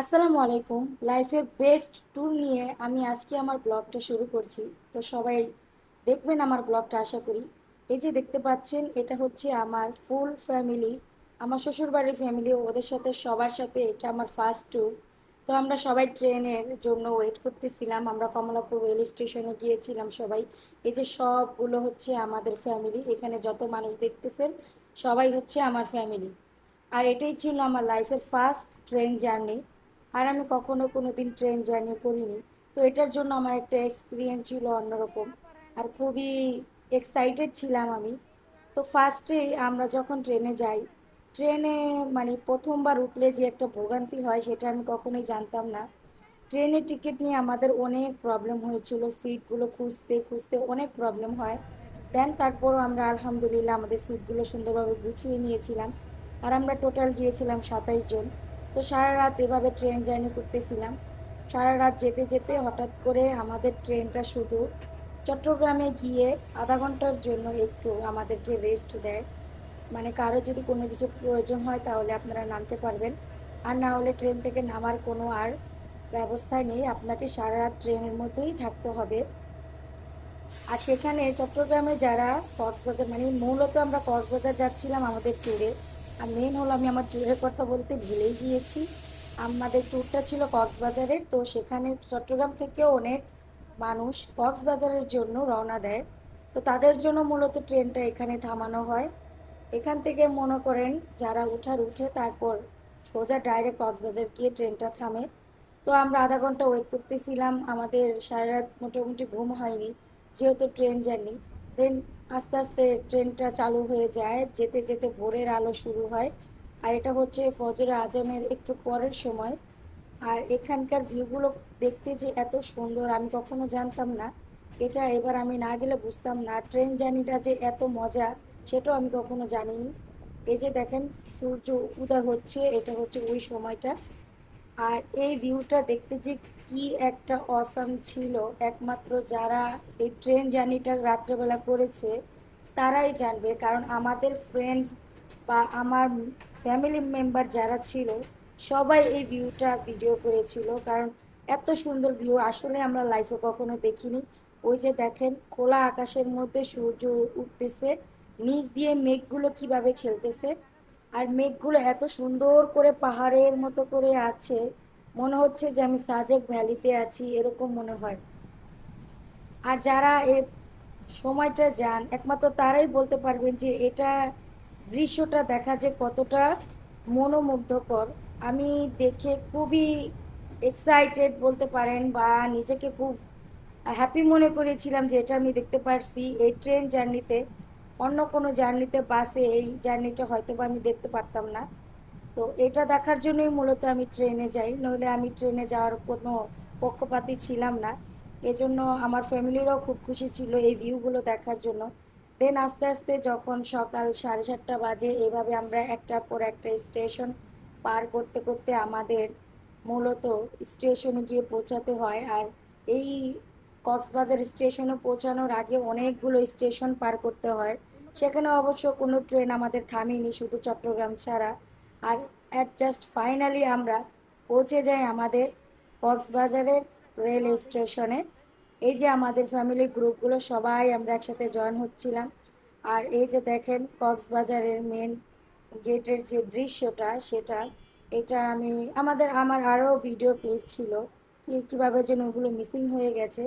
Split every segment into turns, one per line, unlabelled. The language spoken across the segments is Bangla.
আসসালামু আলাইকুম। লাইফের বেস্ট ট্যুর নিয়ে আমি আজকে আমার ব্লগটা শুরু করছি। তো সবাই দেখবেন আমার ব্লগটা, আশা করি। এই যে দেখতে পাচ্ছেন, এটা হচ্ছে আমার ফুল ফ্যামিলি, আমার শ্বশুরবাড়ির ফ্যামিলি, ওদের সাথে, সবার সাথে এটা আমার ফার্স্ট ট্যুর। তো আমরা সবাই ট্রেনের জন্য ওয়েট করতেছিলাম। আমরা কমলাপুর রেল স্টেশনে গিয়েছিলাম সবাই। এই যে সবগুলো হচ্ছে আমাদের ফ্যামিলি, এখানে যত মানুষ দেখতেছেন, সবাই হচ্ছে আমার ফ্যামিলি। আর এটাই ছিল আমার লাইফের ফার্স্ট ট্রেন জার্নি। আর আমি কখনো কোনো দিন ট্রেন জার্নি করিনি। তো এটার জন্য আমার একটা এক্সপিরিয়েন্স ছিল অন্যরকম। আর খুবই এক্সাইটেড ছিলাম আমি। তো ফার্স্টে আমরা যখন ট্রেনে যাই ট্রেনে মানে প্রথমবার উঠলে যে একটা ভোগান্তি হয় সেটা আমি কখনোই জানতাম না। ট্রেনের টিকিট নিয়ে আমাদের অনেক প্রবলেম হয়েছিল। সিটগুলো খুঁজতে খুঁজতে অনেক প্রবলেম হয়। দেন তারপরও আমরা আলহামদুলিল্লাহ আমাদের সিটগুলো সুন্দরভাবে গুছিয়ে নিয়েছিলাম। আর আমরা টোটাল গিয়েছিলাম সাতাইশ জন। তো সারা রাত এভাবে ট্রেন জার্নি করতেছিলাম। সারা রাত যেতে যেতে হঠাৎ করে আমাদের ট্রেনটা শুধু চট্টগ্রামে গিয়ে আধা ঘণ্টার জন্য একটু আমাদেরকে রেস্ট দেয়। মানে কারও যদি কোনো কিছু প্রয়োজন হয় তাহলে আপনারা নামতে পারবেন। আর না হলে ট্রেন থেকে নামার কোনো আর ব্যবস্থা নেই। আপনাকে সারা রাত ট্রেনের মধ্যেই থাকতে হবে। আর সেখানে চট্টগ্রামে যারা কক্সবাজার মানে মূলত আমরা কক্সবাজার যাচ্ছিলাম আমাদের ট্যুরে আর মেন হলো আমি আমার ট্যুরের কথা বলতে ভুলেই গিয়েছি। আমাদের ট্যুরটা ছিল কক্সবাজারের, তো সেখানে চট্টগ্রাম থেকেও অনেক মানুষ কক্সবাজারের জন্য রওনা দেয়। তো তাদের জন্য মূলত ট্রেনটা এখানে থামানো হয়। এখান থেকে মনে করেন যারা উঠার উঠে তারপর সোজা ডাইরেক্ট কক্সবাজার গিয়ে ট্রেনটা থামে। তো আমরা আধা ঘণ্টা ওয়েট করতেছিলাম, আমাদের সারা রাত মোটামুটি ঘুম হয়নি, যেহেতু ট্রেন জার্নি দেন আস্তে আস্তে ট্রেনটা চালু হয়ে যায়। যেতে যেতে ভোরের আলো শুরু হয়। আর এটা হচ্ছে ফজরে আজানের একটু পরের সময়। আর এখানকার ভিউগুলো দেখতে যে এত সুন্দর, আমি কখনো জানতাম না। এটা এবার আমি না গেলে বুঝতাম না। ট্রেন জার্নিটা যে এত মজা সেটাও আমি কখনো জানিনি। এই যে দেখেন, সূর্য উদয় হচ্ছে, এটা হচ্ছে ওই সময়টা। আর এই ভিউটা দেখতে যে কি একটা অসাম ছিল। একমাত্র যারা এই ট্রেন জার্নিটা রাত্রেবেলা করেছে, তারাই জানবে। কারণ আমাদের ফ্রেন্ডস বা আমার ফ্যামিলি মেম্বার যারা ছিল, সবাই এই ভিউটা ভিডিও করেছিল। কারণ এত সুন্দর ভিউ আসলে আমরা লাইফে কখনো দেখিনি। ওই যে দেখেন, খোলা আকাশের মধ্যে সূর্য উঠতেছে, নিচ দিয়ে মেঘগুলো কীভাবে খেলতেছে আর মেঘগুলো এত সুন্দর করে পাহাড়ের মতো করে আছে, মনে হচ্ছে যে আমি সাজেক ভ্যালিতে আছি, এরকম মনে হয়। আর যারা এ সময়টা যান, একমাত্র তারাই বলতে পারবেন যে এটা দৃশ্যটা দেখা যে কতটা মনোমুগ্ধকর। আমি দেখে খুবই এক্সাইটেড বলতে পারেন বা নিজেকে খুব হ্যাপি মনে করেছিলাম যে এটা আমি দেখতে পারছি এই ট্রেন জার্নিতে অন্য কোনো জার্নিতে বাসে এই জার্নিটা হয়তো বা আমি দেখতে পারতাম না। তো এটা দেখার জন্যই মূলত আমি ট্রেনে যাই, নইলে আমি ট্রেনে যাওয়ার কোনো পক্ষপাতী ছিলাম না। এজন্য আমার ফ্যামিলিরাও খুব খুশি ছিল এই ভিউগুলো দেখার জন্য। দেন আস্তে আস্তে যখন সকাল সাড়ে সাতটা বাজে, এভাবে আমরা একটার পর একটা স্টেশন পার করতে করতে আমাদের মূলত স্টেশনে গিয়ে পৌঁছাতে হয়। আর এই কক্সবাজার স্টেশনে পৌঁছানোর আগে অনেকগুলো স্টেশন পার করতে হয়। সেখানে অবশ্য কোনো ট্রেন আমাদের থামেনি, শুধু চট্টগ্রাম ছাড়া। আর অ্যাট জাস্ট ফাইনালি আমরা পৌঁছে যাই আমাদের কক্সবাজারের রেল স্টেশনে এই যে আমাদের ফ্যামিলি গ্রুপগুলো সবাই আমরা একসাথে জয়েন হচ্ছিলাম। আর এই যে দেখেন কক্সবাজারের মেন গেটের যে দৃশ্যটা, সেটা, এটা আমি, আমাদের, আমার আরও ভিডিও ক্লিপ ছিল। কীভাবে যেন ওগুলো মিসিং হয়ে গেছে।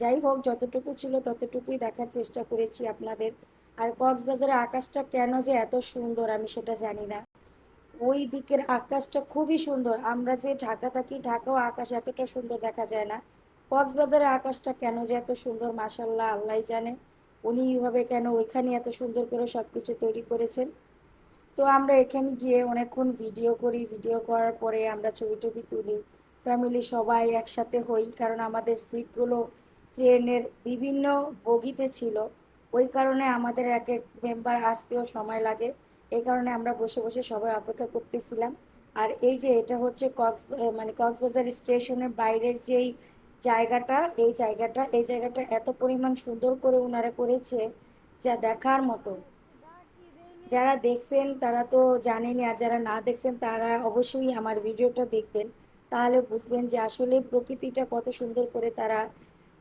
যাই হোক, যতটুকু ছিল ততটুকুই দেখার চেষ্টা করেছি আপনাদের। আর কক্সবাজারের আকাশটা কেন যে এত সুন্দর আমি সেটা জানি না। ওই দিকের আকাশটা খুবই সুন্দর। আমরা যে ঢাকা থাকি, ঢাকাও আকাশ এতটা সুন্দর দেখা যায় না। কক্সবাজারের আকাশটা কেন যে এত সুন্দর মাসাল্লাহ আল্লাহ জানে। উনি এইভাবে কেন ওইখানে এত সুন্দর করে সব কিছু তৈরি করেছেন। তো আমরা এখানে গিয়ে অনেকক্ষণ ভিডিও করি। ভিডিও করার পরে আমরা ছবি টবি তুলি। ফ্যামিলি সবাই একসাথে হই, কারণ আমাদের সিটগুলো ট্রেনের বিভিন্ন বগিতে ছিল। ওই কারণে আমাদের এক এক মেম্বার আসতেও সময় লাগে। এই কারণে আমরা বসে বসে সবাই অপেক্ষা করতেছিলাম। আর এই যে এটা হচ্ছে কক্স মানে কক্সবাজার স্টেশনের বাইরের যেই জায়গাটা, এই জায়গাটা এই জায়গাটা এত পরিমাণ সুন্দর করে ওনারা করেছে যা দেখার মতো। যারা দেখছেন তারা তো জানেনই, আর যারা না দেখছেন তারা অবশ্যই আমার ভিডিওটা দেখবেন। তাহলে বুঝবেন যে আসলে প্রকৃতিটা কত সুন্দর করে তারা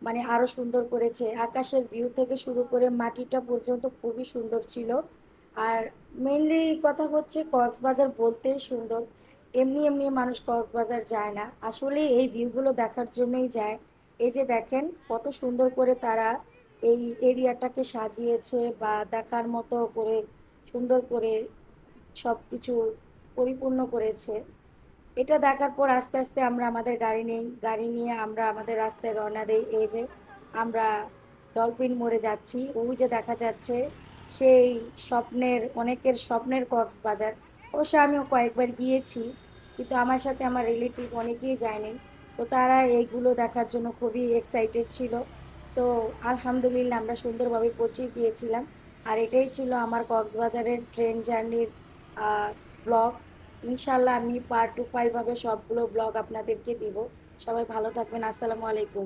মানে আরও সুন্দর করেছে। আকাশের ভিউ থেকে শুরু করে মাটিটা পর্যন্ত খুবই সুন্দর ছিল। আর মেনলি কথা হচ্ছে কক্সবাজার বলতেই সুন্দর। এমনি এমনি মানুষ কক্সবাজার যায় না। আসলে এই ভিউগুলো দেখার জন্যই যায়। এই যে দেখেন, কত সুন্দর করে তারা এই এরিয়াটাকে সাজিয়েছে বা দেখার মতো করে সুন্দর করে সব কিছু পরিপূর্ণ করেছে। এটা দেখার পর আস্তে আস্তে আমরা আমাদের গাড়ি নেই। গাড়ি নিয়ে আমরা আমাদের রাস্তায় রওনা দেই। এই যে আমরা ডলফিন মোড়ে যাচ্ছি। ওই যে দেখা যাচ্ছে, সেই স্বপ্নের, অনেকের স্বপ্নের কক্সবাজার। অবশ্য আমিও কয়েকবার গিয়েছি, কিন্তু আমার সাথে আমার রিলেটিভ অনেকেই যায়নি। তো তারা এইগুলো দেখার জন্য খুবই এক্সাইটেড ছিল। তো আলহামদুলিল্লাহ আমরা সুন্দরভাবে পৌঁছে গিয়েছিলাম। আর এটাই ছিল আমার কক্সবাজারের ট্রেন জার্নির ব্লগ ইনশাল্লাহ আমি পার্ট টু ফাইভ হবে সবগুলো ব্লগ আপনাদেরকে দিব। সবাই ভালো থাকবেন। আসসালামু আলাইকুম।